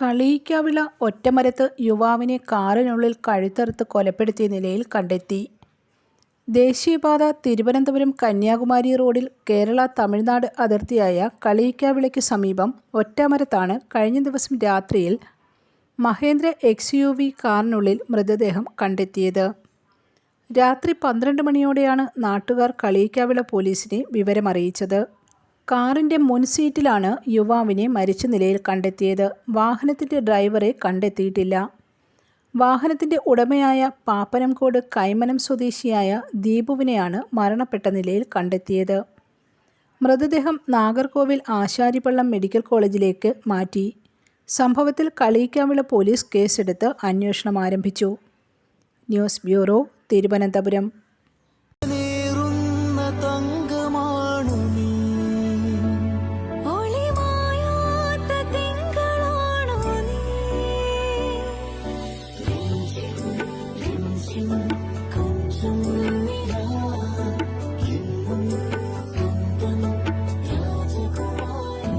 കളിയിക്കാവിള ഒറ്റമരത്ത് യുവാവിനെ കാറിനുള്ളിൽ കഴുത്തറുത്ത് കൊലപ്പെടുത്തിയ നിലയിൽ കണ്ടെത്തി. ദേശീയപാത തിരുവനന്തപുരം കന്യാകുമാരി റോഡിൽ കേരള തമിഴ്നാട് അതിർത്തിയായ കളിയിക്കാവിളയ്ക്ക് സമീപം ഒറ്റമരത്താണ് കഴിഞ്ഞ ദിവസം രാത്രിയിൽ മഹേന്ദ്ര എക്സ് യു വി കാറിനുള്ളിൽ മൃതദേഹം കണ്ടെത്തിയത്. രാത്രി പന്ത്രണ്ട് മണിയോടെയാണ് നാട്ടുകാർ കളിയിക്കാവിള പോലീസിനെ വിവരമറിയിച്ചത്. കാറിന്റെ മുൻസീറ്റിലാണ് യുവാവിനെ മരിച്ച നിലയിൽ കണ്ടെത്തിയത്. വാഹനത്തിന്റെ ഡ്രൈവറെ കണ്ടെത്തിയിട്ടില്ല. വാഹനത്തിന്റെ ഉടമയായ പാപ്പനംകോട് കൈമനം സ്വദേശിയായ ദീപുവിനെയാണ് മരണപ്പെട്ട നിലയിൽ കണ്ടെത്തിയത്. മൃതദേഹം നാഗർകോവിൽ ആശാരിപ്പള്ളം മെഡിക്കൽ കോളേജിലേക്ക് മാറ്റി. സംഭവത്തിൽ കളിയിക്കാവിള പോലീസ് കേസെടുത്ത് അന്വേഷണം ആരംഭിച്ചു. News bureau, Thiruvananthapuram